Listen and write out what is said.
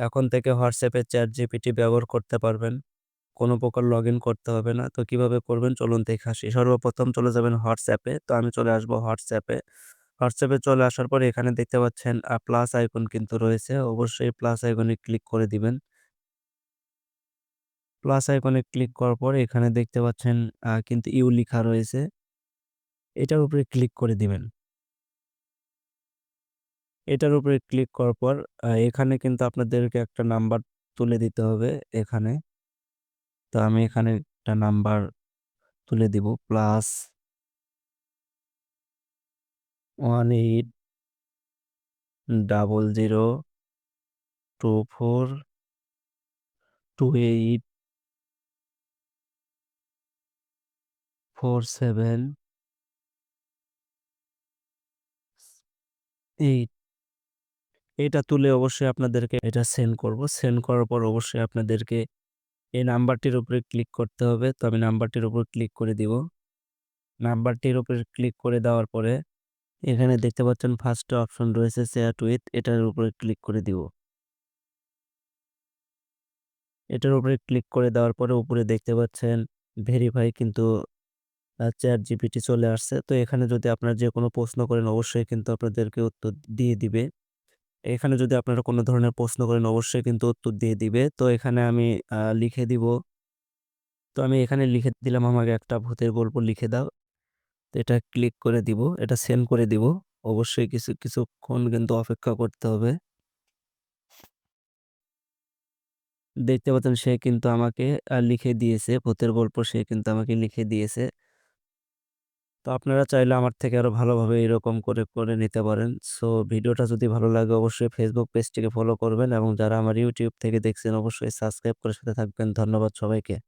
এখন থেকে হোয়াটসঅ্যাপে চ্যাট জিপিটি ব্যবহার করতে পারবেন। কোনো প্রকার লগ ইন করতে হবে না। তো কীভাবে করবেন? চলুন দেখে আসি। সর্বপ্রথম চলে যাবেন হোয়াটসঅ্যাপে। তো আমি চলে আসব হোয়াটসঅ্যাপে। হোয়াটসঅ্যাপে চলে আসার পর এখানে দেখতে পাচ্ছেন প্লাস আইকন কিন্তু রয়েছে। অবশ্যই প্লাস আইকনে ক্লিক করে দিবেন। প্লাস আইকনে ক্লিক করার পর এখানে দেখতে পাচ্ছেন কিন্তু ইউ লিখা রয়েছে। এটার উপরে ক্লিক করে দিবেন। এটার উপরে ক্লিক করার পর এখানে কিন্তু আপনাদেরকে একটা নাম্বার তুলে দিতে হবে এখানে। তো আমি এখানে একটা নাম্বার তুলে দিব, plus one eight double zero two four two eight four seven eight এটা তুলে অবশ্যই আপনাদেরকে এটা সেন্ড করব। সেন্ড করার পর অবশ্যই আপনাদেরকে এই নাম্বারটির উপরে ক্লিক করতে হবে। তো আমি নাম্বারটির উপর ক্লিক করে দিব। নাম্বারটির উপরে ক্লিক করে দেওয়ার পরে এখানে দেখতে পাচ্ছেন ফার্স্ট অপশন রয়েছে চ্যাট উইথ এটার উপরে ক্লিক করে দিব। এটার উপরে ক্লিক করে দেওয়ার পরে উপরে দেখতে পাচ্ছেন ভেরিফাই কিন্তু চ্যাট জিপিটি চলে আসছে। তো এখানে যদি আপনার যে কোনো প্রশ্ন করেন, অবশ্যই কিন্তু আপনাদেরকে উত্তর দিয়ে দিবে। এখানে যদি আপনারা কোনো ধরনের প্রশ্ন করেন, অবশ্যই কিন্তু উত্তর দিয়ে দিবে। তো এখানে আমি লিখে দিব। তো আমি এখানে লিখে দিলাম, আমাকে একটা ভূতের গল্প লিখে দাও। এটা ক্লিক করে দিব, এটা সেন্ড করে দিব। অবশ্যই কিছু, কিছুক্ষণ কিন্তু অপেক্ষা করতে হবে। দেখতে পাচ্ছেন, সে কিন্তু আমাকে লিখে দিয়েছে, ভূতের গল্প সে কিন্তু আমাকে লিখে দিয়েছে। তো আপনারা চাইলে আমার থেকে আরও ভালোভাবে এরকম করে করে নিতে পারেন। সো ভিডিওটা যদি ভালো লাগে অবশ্যই ফেসবুক পেজটিকে ফলো করবেন এবং যারা আমার ইউটিউব থেকে দেখছেন অবশ্যই সাবস্ক্রাইব করে সাথে থাকবেন। ধন্যবাদ সবাইকে।